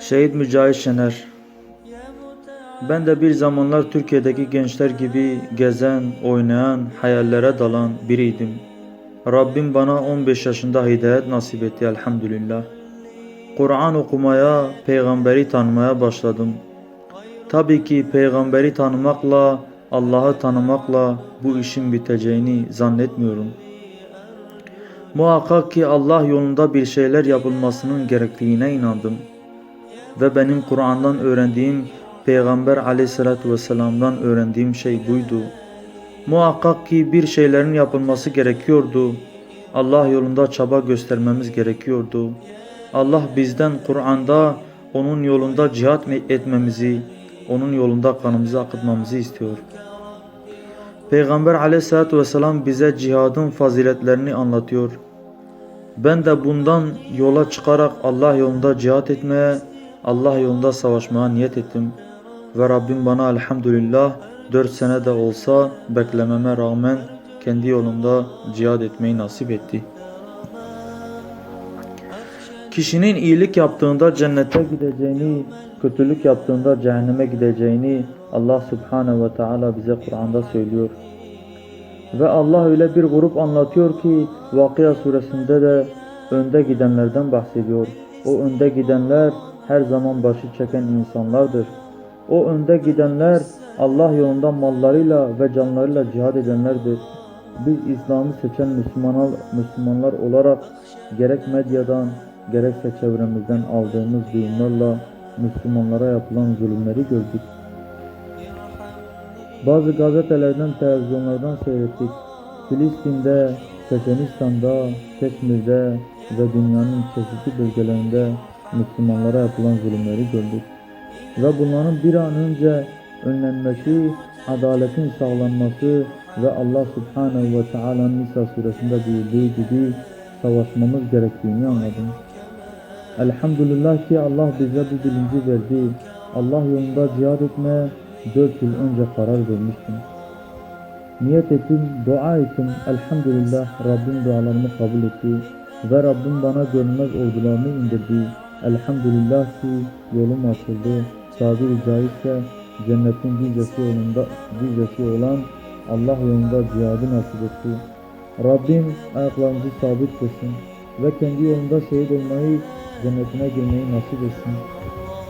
Şehit Mücahit Şener Ben de bir zamanlar Türkiye'deki gençler gibi gezen, oynayan, hayallere dalan biriydim. Rabbim bana 15 yaşında hidayet nasip etti elhamdülillah. Kur'an okumaya, peygamberi tanımaya başladım. Tabii ki peygamberi tanımakla, Allah'ı tanımakla bu işin biteceğini zannetmiyorum. Muhakkak ki Allah yolunda bir şeyler yapılmasının gerektiğine inandım. Ve benim Kur'an'dan öğrendiğim, Peygamber aleyhissalatü vesselam'dan öğrendiğim şey buydu. Muhakkak ki bir şeylerin yapılması gerekiyordu. Allah yolunda çaba göstermemiz gerekiyordu. Allah bizden Kur'an'da onun yolunda cihat etmemizi, onun yolunda kanımızı akıtmamızı istiyor. Peygamber aleyhissalatü vesselam bize cihadın faziletlerini anlatıyor. Ben de bundan yola çıkarak Allah yolunda cihat etmeye, Allah yolunda savaşmaya niyet ettim. Ve Rabbim bana elhamdülillah 4 sene de olsa beklememe rağmen kendi yolunda cihad etmeyi nasip etti. Kişinin iyilik yaptığında cennete gideceğini, kötülük yaptığında cehenneme gideceğini Allah Subhanahu ve Teala bize Kur'an'da söylüyor. Ve Allah öyle bir grup anlatıyor ki Vakıya suresinde de önde gidenlerden bahsediyor. O önde gidenler her zaman başı çeken insanlardır. O önde gidenler Allah yolunda mallarıyla ve canlarıyla cihad edenlerdir. Biz İslam'ı seçen Müslümanlar, olarak gerek medyadan gerekse çevremizden aldığımız duyumlarla Müslümanlara yapılan zulümleri gördük. Bazı gazetelerden, televizyonlardan seyrettik. Filistin'de, Çeçenistan'da, Keşmir'de ve dünyanın çeşitli bölgelerinde Müslümanlara yapılan zulümleri gördük. Ve bunların bir an önce önlenmesi, adaletin sağlanması ve Allah Subhanahu ve Teala'nın Nisa suresinde buyurduğu gibi savaşmamız gerektiğini anladım. Elhamdülillah ki Allah bize bu bilinci verdi. Allah yolunda cihad etmeye 4 yıl önce karar vermiştim. Niyet ettim, dua ettim. Elhamdülillah Rabbim dualarımı kabul etti. Ve Rabbim bana görünmez ordularını indirdi. Elhamdülillah ki yolum açıldı. Tabiri caizse cennetin vizesi yolunda vizesi olan Allah yolunda cihadı nasip etti. Rabbim ayaklarımızı sabit kılsın ve kendi yolunda şehit olmayı, cennetine girmeyi nasip etsin.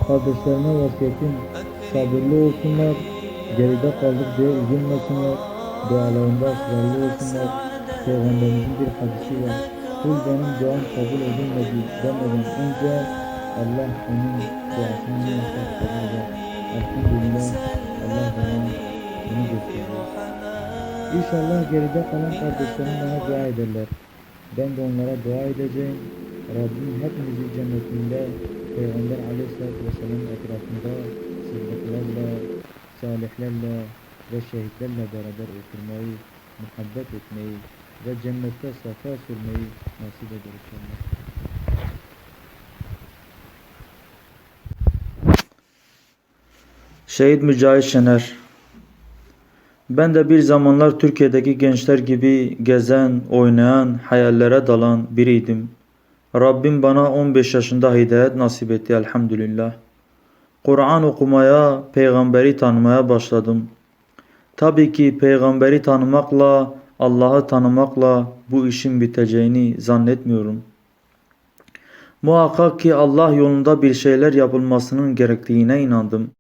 Kardeşlerime vasiyetim sabırlı olsunlar, geride kaldık diye üzülmesinler, dualarında ısrarlı olsunlar. Peygamberimizin bir hadisi var. Kul benim duam kabul edilmedi demeden önce Allah onun duasını muhakkak kabul eder. Elhamdülillah Allah bana bunu gösteriyor. İnşallah geride kalan kardeşlerim bana dua ederler. Ben de onlara dua edeceğim. Rabbim hepimizi cennetinde Peygamber aleyhissalatü vesselam etrafında salihlerle ve şehitlerle beraber oturmayı, muhabbet etmeyi ve cennette safa sürmeyi nasip eder inşallah. Şehit Mücahit Şener Ben de bir zamanlar Türkiye'deki gençler gibi gezen, oynayan, hayallere dalan biriydim. Rabbim bana 15 yaşında hidayet nasip etti elhamdülillah. Kur'an okumaya, peygamberi tanımaya başladım. Tabii ki peygamberi tanımakla, Allah'ı tanımakla bu işin biteceğini zannetmiyorum. Muhakkak ki Allah yolunda bir şeyler yapılmasının gerektiğine inandım.